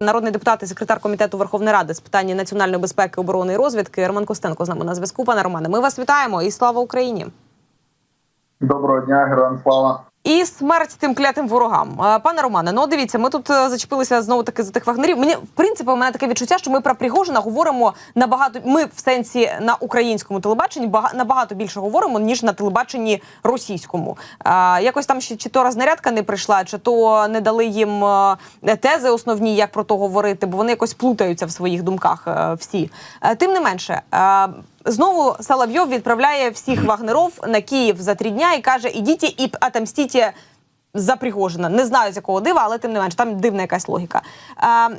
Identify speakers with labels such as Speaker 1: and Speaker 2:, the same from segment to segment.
Speaker 1: Народний депутат і секретар комітету Верховної Ради з питань національної безпеки, оборони і розвідки Роман Костенко з нами на зв'язку. Пане Романе, ми вас вітаємо і слава Україні!
Speaker 2: Доброго дня, героям слава.
Speaker 1: І смерть тим клятим ворогам. Е, Пане Романе, ну дивіться, ми тут е, зачепилися знову таки за тих вагнерів. Мені в принципі у мене таке відчуття, що ми про Пригожина говоримо набагато. Ми в сенсі на українському телебаченні бага- набагато більше говоримо ніж на телебаченні російському. Е, якось там ще чи то рознарядка не прийшла, чи то не дали їм тези основні, як про то говорити, бо вони якось плутаються в своїх думках. всі тим не менше. Знову Соловйов відправляє всіх вагнеров на Київ за три дня і каже: ідіть і отомстіть за Пригожина. Не знаю з якого дива, але тим не менш, там дивна якась логіка. Е,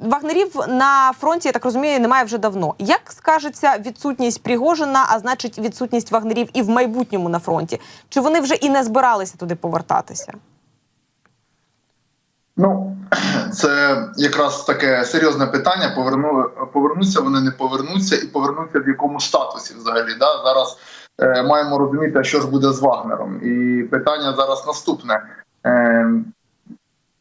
Speaker 1: Вагнерів на фронті, я так розумію, немає вже давно. Як скажеться відсутність Пригожина, а значить відсутність вагнерів і в майбутньому на фронті? Чи вони вже і не збиралися туди повертатися?
Speaker 2: Ну це якраз таке серйозне питання. Поверну повернуться вони, не повернуться, і повернуться в якому статусі взагалі. Да? Зараз е, маємо розуміти, що ж буде з Вагнером. І питання зараз наступне. Е,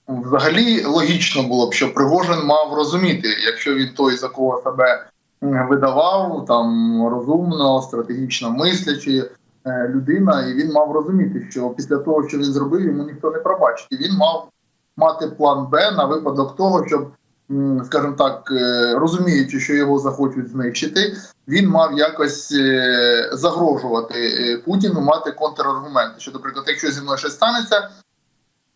Speaker 2: взагалі логічно було б, що Пригожин мав розуміти, якщо він той, за кого себе видавав, там розумно, стратегічно мислячи е, людина, і він мав розуміти, що після того, що він зробив, йому ніхто не пробачить. І він мав мати план Б на випадок того, щоб, скажімо так, е, розуміючи, що його захочуть знищити, він мав якось е, загрожувати е, Путіну, мати контраргументи. Що, наприклад, якщо зі мною щось станеться,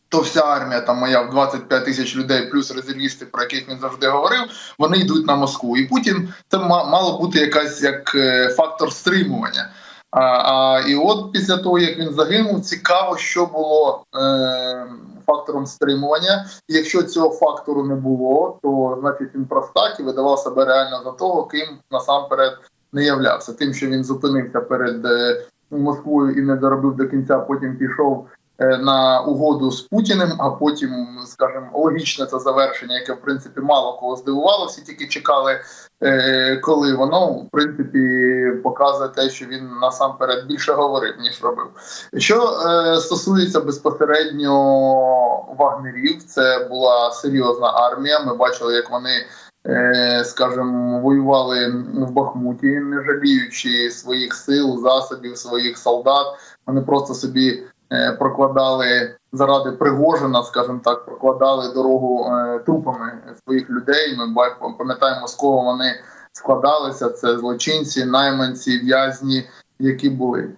Speaker 2: то вся армія там моя в 25 тисяч людей, плюс резервісти, про яких він завжди говорив, вони йдуть на Москву. І Путін це мало бути якась як фактор стримування. А, а і от після того, як він загинув, цікаво, що було е, фактором стримування. І якщо цього фактору не було, то значить він простак і видавав себе реально за того, ким насамперед не являвся. Тим, що він зупинився перед е, Москвою і не доробив до кінця, потім пішов на угоду з Путіним, а потім, скажімо, логічне це завершення, яке в принципі мало кого здивувало. Всі тільки чекали, е, коли воно в принципі показує те, що він насамперед більше говорив ніж робив. Що е, стосується безпосередньо вагнерів, це була серйозна армія. Ми бачили, як вони. е, Скажімо, воювали в Бахмуті, не жаліючи своїх сил, засобів, своїх солдат. Вони просто собі е, прокладали заради Пригожина, скажімо так, прокладали дорогу е, трупами своїх людей. Ми пам'ятаємо, з кого вони складалися. Це злочинці, найманці, в'язні, які були.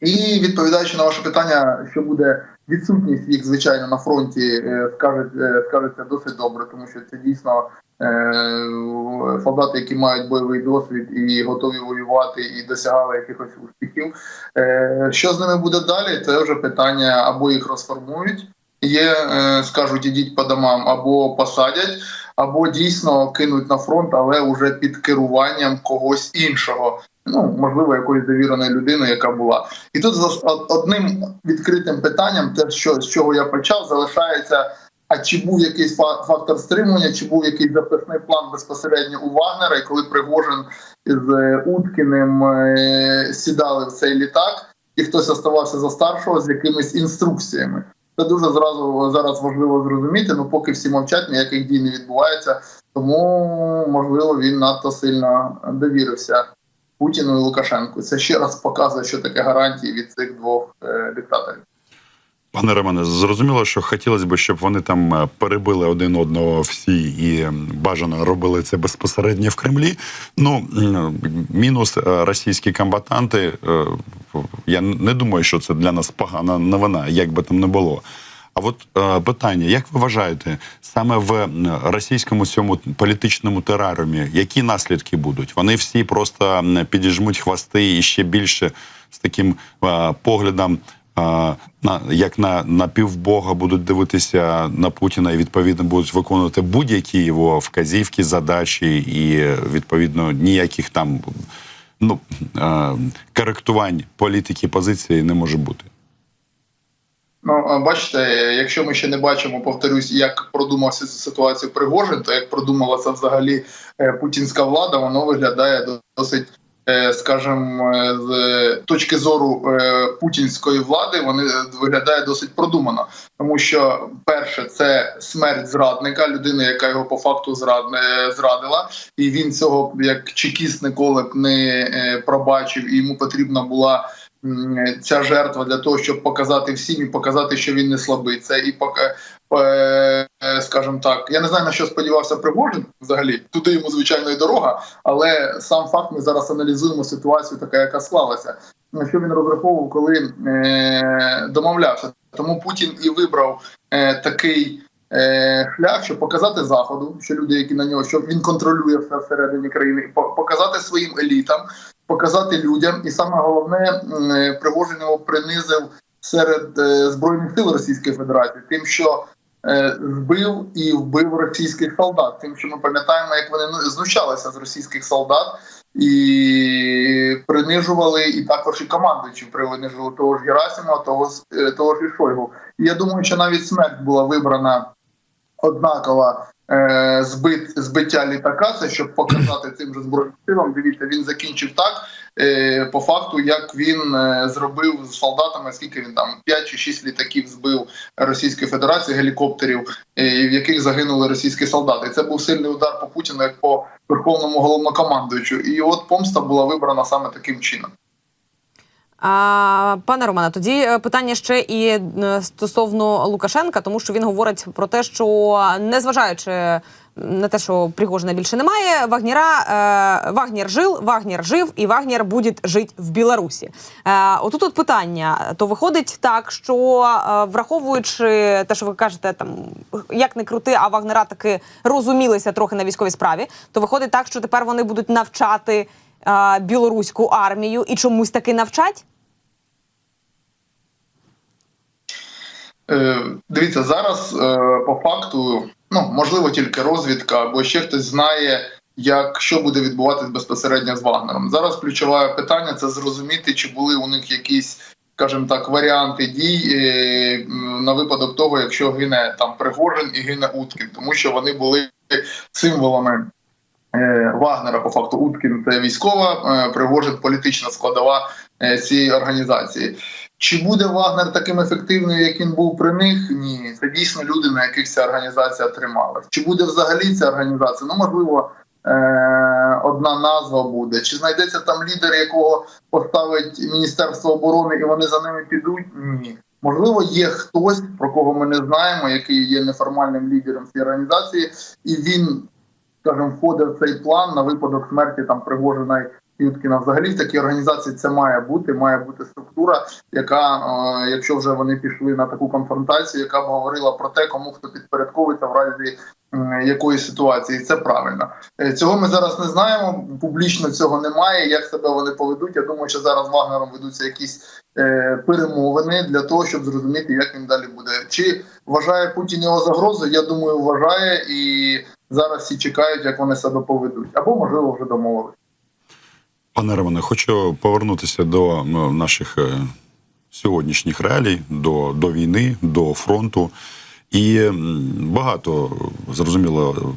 Speaker 2: І відповідаючи на ваше питання, що буде відсутність їх, звичайно, на фронті, е, е, скажеться досить добре, тому що це дійсно е, солдати, які мають бойовий досвід і готові воювати, і досягали якихось успіхів. Що з ними буде далі? Це вже питання або їх розформують, є, скажуть, ідіть по домам, або посадять, або дійсно кинуть на фронт, але вже під керуванням когось іншого. Ну, можливо, якоїсь довіреної людини, яка була. І тут за одним відкритим питанням, те, що з чого я почав, залишається. А чи був якийсь фа- фактор стримування, чи був якийсь запасний план безпосередньо у Вагнера, і коли Пригожин з е, Уткіним е, сідали в цей літак, і хтось оставався за старшого з якимись інструкціями. Це дуже зразу зараз важливо зрозуміти. Ну поки всі мовчать, ніяких дій не відбувається. Тому можливо він надто сильно довірився Путіну і Лукашенку. Це ще раз показує, що таке гарантії від цих двох е, диктаторів.
Speaker 3: Пане Романе, зрозуміло, що хотілося б, щоб вони там е, перебили один одного всі і бажано робили це безпосередньо в Кремлі. Ну мінус е, російські комбатанти. е, Я не думаю, що це для нас погана новина, як би там не було. А от е, питання: як ви вважаєте, саме в російському цьому політичному тераріумі, які наслідки будуть? Вони всі просто підіжмуть хвости і ще більше з таким е, поглядом. е, На як на, на півбога будуть дивитися на Путіна і відповідно будуть виконувати будь-які його вказівки, задачі, і відповідно ніяких там ну е, коректувань політики позиції не може бути.
Speaker 2: Ну, бачите, якщо ми ще не бачимо, повторюсь, як продумався цю ситуацію Пригожин, то як продумала це взагалі е, путінська влада, воно виглядає досить е, скажімо, е, з точки зору путінської влади, вони виглядає досить продумано, тому що перше це смерть зрадника, людини, яка його по факту зрадила, і він цього як чекіст ніколи б не пробачив, і йому потрібна була. М, Ця жертва для того, щоб показати всім і показати, що він не слабий. Це і е, е, скажімо так, я не знаю на що сподівався Пригожин взагалі. Туди йому звичайно і дорога, але сам факт ми зараз аналізуємо ситуацію, така яка склалася. На що він розраховував, коли е, домовлявся. Тому Путін і вибрав е, такий е, шлях, щоб показати заходу, що люди, які на нього, що він контролює все всередині країни, показати своїм елітам, показати людям, і саме головне, е, Пригожин його принизив серед е, збройних сил Російської Федерації, тим, що е, збив і вбив російських солдат. Тим, що ми пам'ятаємо, як вони ну, знущалися з російських солдат і принижували, і також і командуючи принижували того ж Герасимова, того е, того ж і Шойгу. І я думаю, що навіть смерть була вибрана однакова. е, Збит збиття літака, це щоб показати цим же збройним силам. Дивіться, він закінчив так. е, По факту, як він е, зробив з солдатами, скільки він там 5 чи 6 літаків збив Російської Федерації гелікоптерів, е, в яких загинули російські солдати. Це був сильний удар по Путіну, як по верховному головнокомандуючу. І от помста була вибрана саме таким чином.
Speaker 1: А, пане Романе, тоді е, питання ще і е, стосовно Лукашенка, тому що він говорить про те, що незважаючи на те, що Пригожина більше немає, Вагнера е, Вагнер жив, Вагнер жив і Вагнер буде жити в Білорусі. Отут от питання: то виходить так, що враховуючи те, що ви кажете, там як не крути, а Вагнера таки розумілися трохи на військовій справі, то виходить так, що тепер вони будуть навчати білоруську армію і чомусь таки навчать.
Speaker 2: Е, Дивіться, зараз е, по факту, ну можливо, тільки розвідка або ще хтось знає, як що буде відбуватись безпосередньо з Вагнером. Зараз ключове питання це зрозуміти, чи були у них якісь, скажімо так, варіанти дій е, на випадок того, якщо гине там Пригожин і гине Уткін, тому що вони були символами. Вагнера по факту Уткін це військова, Пригожин політична складова цієї організації. Чи буде Вагнер таким ефективним, як він був при них? Ні, це дійсно люди, на яких ця організація трималась. Чи буде взагалі ця організація? Ну можливо, е- одна назва буде. Чи знайдеться там лідер, якого поставить Міністерство оборони, і вони за ними підуть? Ні. Можливо, є хтось, про кого ми не знаємо, який є неформальним лідером цієї організації, і він, скажімо, входить в цей план на випадок смерті там Пригожина і Юткіна. Взагалі в такій організації це має бути, має бути структура, яка, е, якщо вже вони пішли на таку конфронтацію, яка б говорила про те, кому хто підпорядковується в разі м, якої ситуації, це правильно. Е, Цього ми зараз не знаємо. Публічно цього немає. Як себе вони поведуть? Я думаю, що зараз Вагнером ведуться якісь е, перемовини для того, щоб зрозуміти, як він далі буде. Чи вважає Путін його загрозою? Я думаю, вважає, і зараз всі чекають, як вони себе поведуть, або можливо вже домовились.
Speaker 3: Пане Романе, хочу повернутися до наших е, сьогоднішніх реалій, до, до війни, до фронту. І багато зрозуміло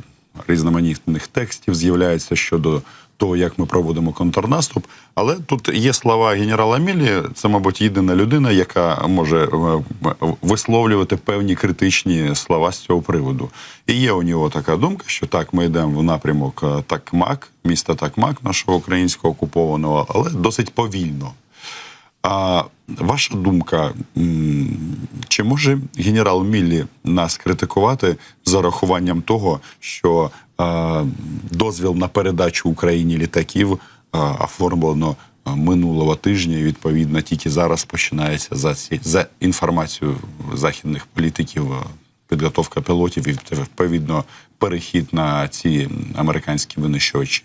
Speaker 3: різноманітних текстів з'являється щодо того, як ми проводимо контрнаступ. Але тут є слова генерала Мілі. Це, мабуть, єдина людина, яка може е, висловлювати певні критичні слова з цього приводу. І є у нього така думка, що так, ми йдемо в напрямок е, Такмак, міста Такмак, нашого українського окупованого, але досить повільно. А ваша думка, чи може генерал Міллі нас критикувати за рахуванням того, що дозвіл на передачу Україні літаків оформлено минулого тижня, і відповідно тільки зараз починається за ці за інформацією західних політиків. Підготовка пілотів і відповідно перехід на ці американські винищувачі.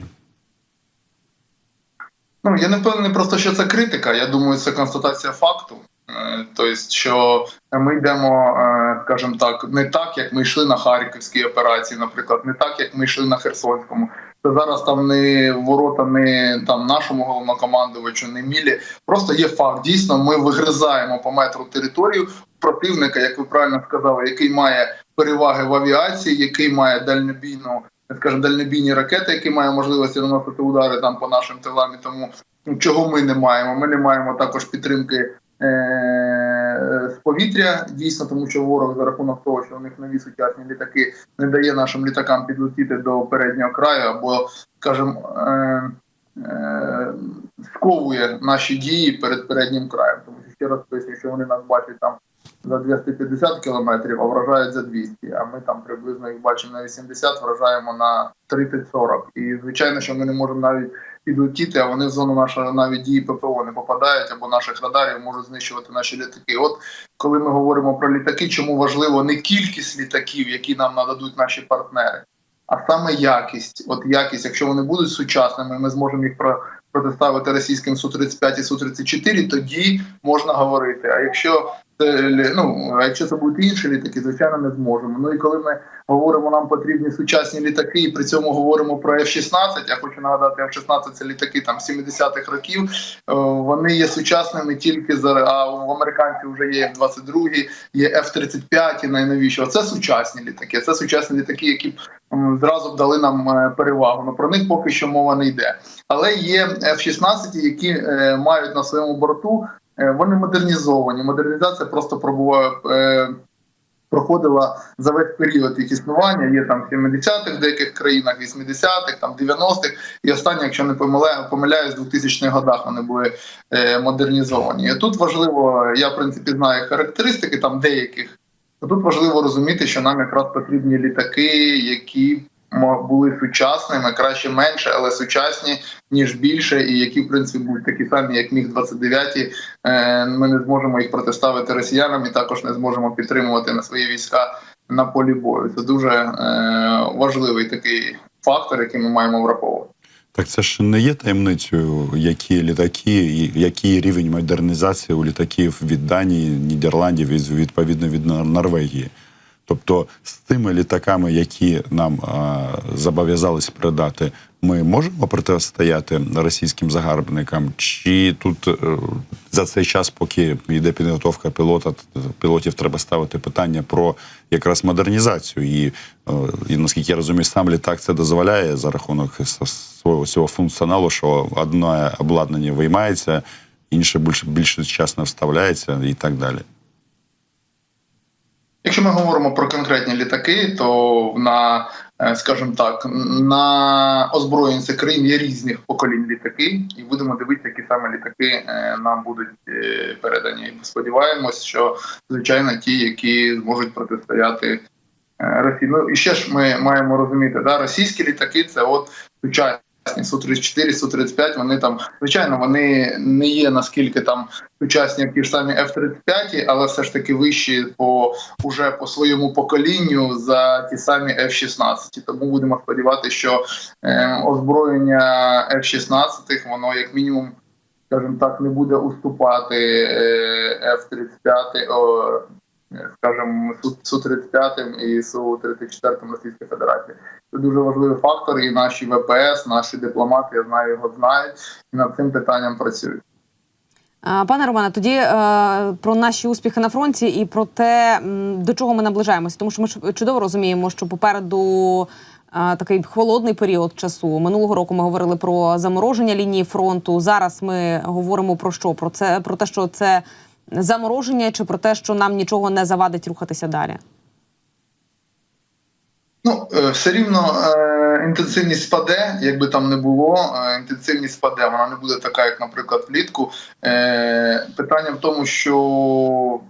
Speaker 2: Ну я не впевнений просто, що це критика. Я думаю, це констатація факту. Е, Тобто, що ми йдемо, е, скажімо так, не так, як ми йшли на харківській операції, наприклад, не так, як ми йшли на Херсонському. Це зараз там не ворота, не там нашому головнокомандувачу, не мілі. Просто є факт. Дійсно, ми вигризаємо по метру територію противника, як ви правильно сказали, який має переваги в авіації, який має дальнобійну скажімо, дальнобійні ракети, які мають можливості наносити удари там по нашим тилам. І тому ну, чого ми не маємо? Ми не маємо також підтримки. е, З повітря дійсно, тому що ворог за рахунок того, що у них нові сучасні літаки не дає нашим літакам підлетіти до переднього краю, або, скажімо, е, е, сковує наші дії перед переднім краєм. Тому що ще раз поясню, що вони нас бачать там за 250 кілометрів, а вражають за 200, а ми там приблизно їх бачимо на 80, вражаємо на 30-40. І звичайно, що ми не можемо навіть підлетіти, а вони в зону нашої навіть дії ППО не попадають, або наших радарів можуть знищувати наші літаки. От коли ми говоримо про літаки, чому важливо не кількість літаків, які нам нададуть наші партнери, а саме якість. От якість, якщо вони будуть сучасними, ми зможемо їх про протиставити російським су 35 і су 34 тоді можна говорити. А якщо ну, а якщо це будуть інші літаки, звичайно, не зможемо. Ну і коли ми говоримо, нам потрібні сучасні літаки, і при цьому говоримо про F-16, Я хочу нагадати, F-16 це літаки там 70-х років. Е, Вони є сучасними тільки за а в американців вже є F-22, є F-35 і найновіші. Це сучасні літаки. Це сучасні літаки, які б зразу б дали нам е, перевагу. Ну про них поки що мова не йде. Але є F-16, які е, мають на своєму борту. Е, Вони модернізовані. Модернізація просто пробуває е, проходила за весь період їх існування. Є там 70-х в деяких країнах, 80-х, там 90-х. І останні, якщо не помиляю, помиляюсь, в 2000-х годах вони були е, модернізовані. І тут важливо, я в принципі знаю характеристики там деяких. Тут важливо розуміти, що нам якраз потрібні літаки, які були сучасними, краще менше, але сучасні ніж більше, і які в принципі будуть такі самі, як міг 29 Е, Ми не зможемо їх протиставити росіянам і також не зможемо підтримувати на свої війська на полі бою. Це дуже е, важливий такий фактор, який ми маємо враховувати.
Speaker 3: Так це ж не є таємницею, які літаки, який рівень модернізації у літаків від Данії, Нідерландів і відповідно від Норвегії. Тобто з тими літаками, які нам зобов'язались передати, ми можемо протистояти російським загарбникам? Чи тут е, за цей час, поки йде підготовка пілота, пілотів треба ставити питання про якраз модернізацію? І, е, і наскільки я розумію, сам літак це дозволяє за рахунок свого цього функціоналу, що одне обладнання виймається, інше більш більш сучасно вставляється і так далі.
Speaker 2: Якщо ми говоримо про конкретні літаки, то на е, скажімо так, на озброєнці країн є різних поколінь літаки, і будемо дивитися, які саме літаки е, нам будуть е, передані. Сподіваємось, що звичайно ті, які зможуть протистояти Росії. Ну і ще ж ми маємо розуміти, да, російські літаки це от сучасні. Су-34, Су-35, вони там, звичайно, вони не є наскільки там сучасні, як ті ж самі F-35, але все ж таки вищі по уже по своєму поколінню за ті самі F-16. Тому будемо сподіватися, що е, озброєння F-16 воно як мінімум, скажімо так, не буде уступати е, F-35, о, е, скажімо, Су-35 і Су-34 Російської Федерації. Це дуже важливий фактор, і наші ВПС, наші дипломати, я знаю, його знають і над цим питанням працюють.
Speaker 1: Пане Романе, тоді е, про наші успіхи на фронті і про те, до чого ми наближаємося, тому що ми чудово розуміємо, що попереду. е, Такий холодний період часу минулого року ми говорили про замороження лінії фронту. Зараз ми говоримо про що? Про це про те, що це замороження, чи про те, що нам нічого не завадить рухатися далі?
Speaker 2: Ну, е, все рівно е, інтенсивність спаде, якби там не було, е, інтенсивність спаде. Вона не буде така, як, наприклад, влітку. Питання в тому, що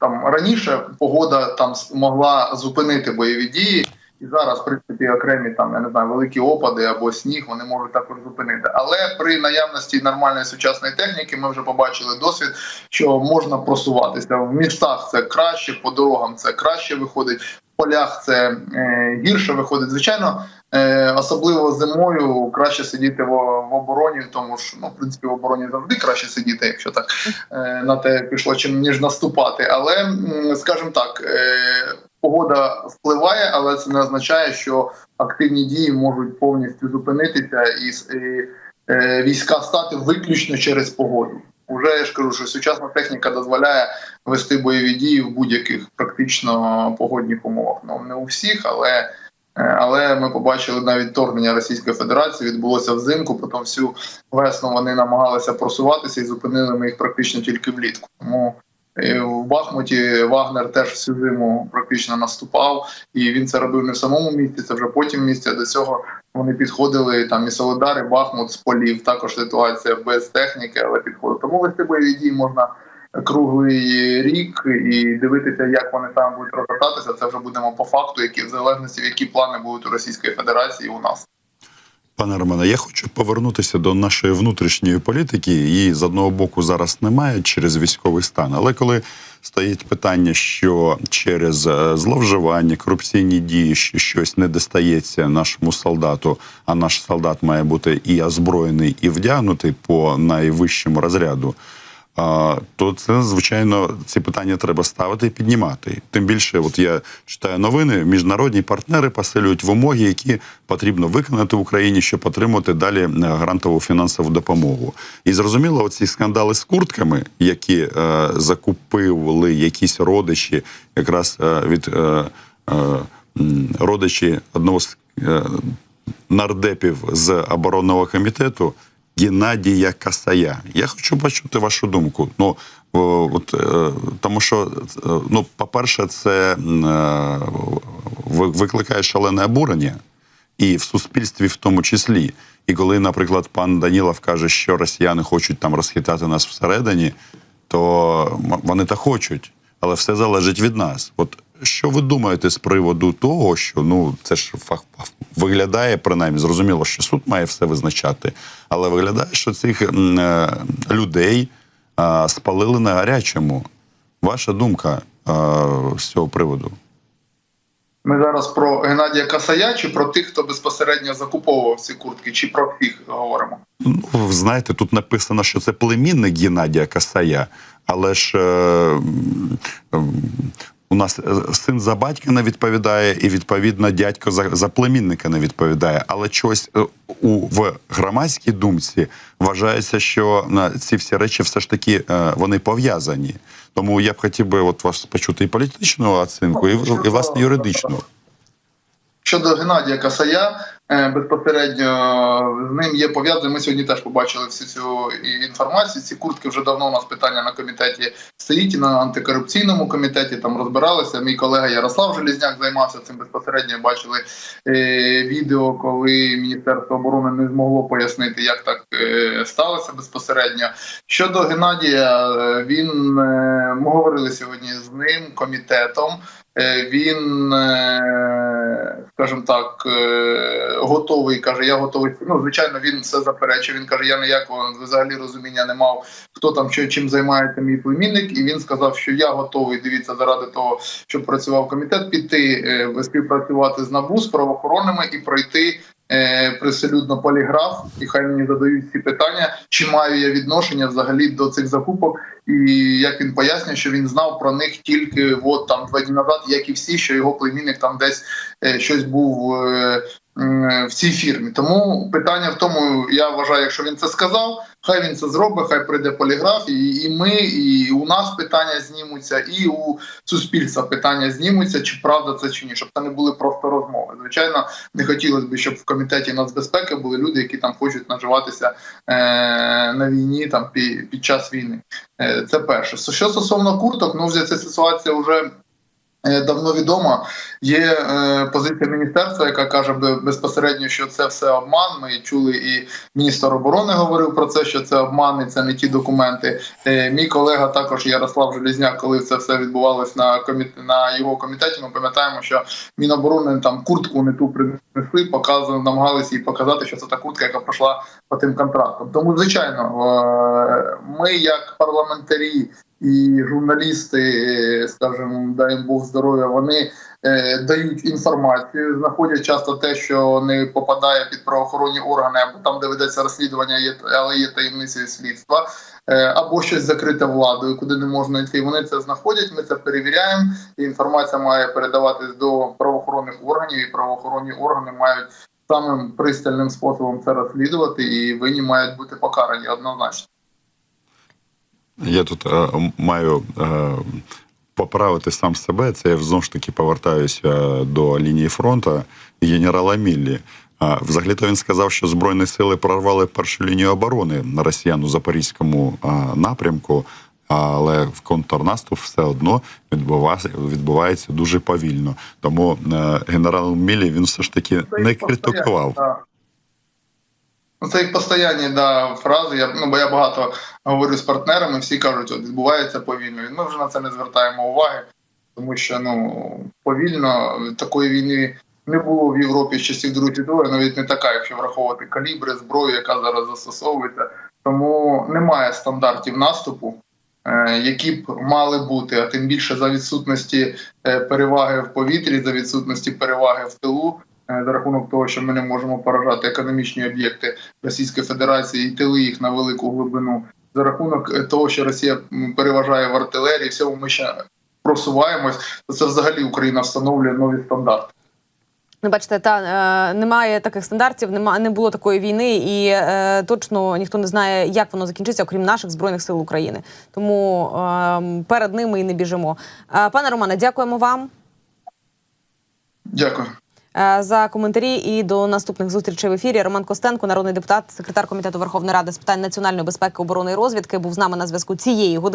Speaker 2: там раніше погода там могла зупинити бойові дії, і зараз, в принципі, окремі там я не знаю, великі опади або сніг вони можуть також зупинити. Але при наявності нормальної сучасної техніки ми вже побачили досвід, що можна просуватися в містах. Це краще, по дорогам це краще виходить. В полях це е, гірше виходить. Звичайно, е, особливо зимою краще сидіти в, в обороні, тому що ну, в принципі в обороні завжди краще сидіти, якщо так е, на те пішло, чим ніж наступати. Але скажімо так, е, погода впливає, але це не означає, що активні дії можуть повністю зупинитися і, і е, війська стати виключно через погоду. Уже я ж кажу, що сучасна техніка дозволяє вести бойові дії в будь-яких практично погодних умовах. Ну не у всіх, але Е, Але ми побачили навіть вторгнення Російської Федерації відбулося взимку. Потім всю весну вони намагалися просуватися і зупинили ми їх практично тільки влітку. Тому в Бахмуті Вагнер теж всю зиму практично наступав, і він це робив не в самому місті, це вже потім в місті. До цього вони підходили там і Солидар, і Бахмут з полів. Також ситуація без техніки, але підходили. Тому вести бойові дії можна круглий рік і дивитися, як вони там будуть розгортатися. Це вже будемо по факту, які в залежності які плани будуть у Російської Федерації і у нас.
Speaker 3: Пане Романе, я хочу повернутися до нашої внутрішньої політики. Її з одного боку зараз немає через військовий стан. Але коли стоїть питання, що через е, зловживання, корупційні дії, що щось не достається нашому солдату, а наш солдат має бути і озброєний, і вдягнутий по найвищому розряду. То це звичайно ці питання треба ставити і піднімати. Тим більше, от я читаю новини, міжнародні партнери посилюють вимоги, які потрібно виконати в Україні, щоб отримати далі е, грантову фінансову допомогу. І зрозуміло, оці скандали з куртками, які е, закупили якісь родичі, якраз е, від е, е, родичі одного з е, нардепів з оборонного комітету. Геннадія Касая. Я хочу почути вашу думку. Ну от е, тому, що е, ну, по-перше, це е, ви- викликає шалене обурення, і в суспільстві в тому числі. І коли, наприклад, пан Данілов каже, що росіяни хочуть там розхитати нас всередині, то вони так хочуть, але все залежить від нас. От що ви думаєте з приводу того, що ну це ж фах, виглядає принаймні, зрозуміло, що суд має все визначати, але виглядає, що цих е, людей е, спалили на гарячому. Ваша думка е, з цього приводу?
Speaker 2: Ми зараз про Геннадія Касая чи про тих, хто безпосередньо закуповував ці куртки, чи про всіх говоримо?
Speaker 3: Ну, знаєте, тут написано, що це племінник Геннадія Касая, але ж е, м, у нас е, син за батька не відповідає, і відповідно дядько за, за племінника не відповідає. Але чогось е, у в громадській думці вважається, що на ці всі речі все ж таки е, вони пов'язані. Тому я б хотів би от вас почути і політичну оцінку, і, і власне юридичну.
Speaker 2: Щодо Геннадія Касая, безпосередньо з ним є пов'язаний. Ми сьогодні теж побачили всю цю інформацію. Ці куртки вже давно у нас питання на комітеті стоїть і на антикорупційному комітеті. Там розбиралися. Мій колега Ярослав Желізняк займався цим безпосередньо. Бачили е, відео, коли Міністерство оборони не змогло пояснити, як так е, сталося безпосередньо. Щодо Геннадія, е, він е, ми говорили сьогодні з ним комітетом. Е, Він, е, скажімо так, е, готовий. каже, я готовий. Ну, звичайно, він все заперечив. Він каже, я ніякого взагалі розуміння не мав, хто там що чим займається мій племінник. І він сказав, що я готовий. Дивіться, заради того, щоб працював комітет, піти співпрацювати з набу з правоохоронними і пройти. Е, Приселюдно поліграф, і хай мені задають ці питання, чи маю я відношення взагалі до цих закупок, і як він пояснює, що він знав про них тільки от там два дні назад, як і всі, що його племінник там десь е, щось був е, в цій фірмі. Тому питання в тому, я вважаю, якщо він це сказав, хай він це зробить, хай прийде поліграф, і, і ми, і у нас питання знімуться, і у суспільства питання знімуться, чи правда це чи ні, щоб це не були просто розмови. Звичайно, не хотілося б, щоб в комітеті нацбезпеки були люди, які там хочуть наживатися е, на війні там під, під час війни. Е, Це перше. Що стосовно курток, ну вже ця ситуація вже. Е, Давно відома є е, позиція міністерства, яка каже бе- безпосередньо, що це все обман. Ми чули, і міністр оборони говорив про це, що це обман, і це не ті документи. Е, мій колега також Ярослав Желізняк, коли це все відбувалось на коміт... на його комітеті. Ми пам'ятаємо, що Міноборони там куртку не ту принесли, показували, намагалися їй показати, що це та куртка, яка пройшла по тим контрактам. Тому, звичайно, ми, як парламентарі і журналісти, е, скажімо, дай Бог здоров'я, вони е, дають інформацію, знаходять часто те, що не попадає під правоохоронні органи, або там, де ведеться розслідування, є але є таємницею слідства, е, або щось закрите владою, куди не можна йти. Вони це знаходять. Ми це перевіряємо. І інформація має передаватись до правоохоронних органів, і правоохоронні органи мають самим пристальним способом це розслідувати, і винні мають бути покарані однозначно.
Speaker 3: Я тут е, маю е, поправити сам себе. Це я знову ж таки повертаюся до лінії фронту генерала Міллі. А, Взагалі то він сказав, що збройні сили прорвали першу лінію оборони на росіян у запорізькому а, напрямку, але в контрнаступ все одно відбувається, відбувається дуже повільно. Тому е, генерал Міллі він все ж таки не критикував.
Speaker 2: Ну, Це їх постоянні да, фрази. Я, ну, бо я багато говорю з партнерами, всі кажуть, от відбувається повільно. І Ми вже на це не звертаємо уваги, тому що ну, повільно такої війни не було в Європі з часів Другої світової, навіть не така, якщо враховувати калібри, зброю, яка зараз застосовується. Тому немає стандартів наступу, е, які б мали бути, а тим більше за відсутності е, переваги в повітрі, за відсутності переваги в тилу. Е, За рахунок того, що ми не можемо поражати економічні об'єкти Російської Федерації і тили їх на велику глибину, за рахунок е, того, що Росія переважає в артилерії, всьому ми ще просуваємось, то це взагалі Україна встановлює нові стандарти.
Speaker 1: Ну, бачите, та е, немає таких стандартів, нема не було такої війни, і е, точно ніхто не знає, як воно закінчиться, окрім наших збройних сил України. Тому е, перед ними і не біжимо. Е, пане Романе, дякуємо вам.
Speaker 2: Дякую.
Speaker 1: Е, За коментарі і до наступних зустрічей в ефірі. Роман Костенко, народний депутат, секретар комітету Верховної Ради з питань національної безпеки, оборони і розвідки, був з нами на зв'язку цієї години.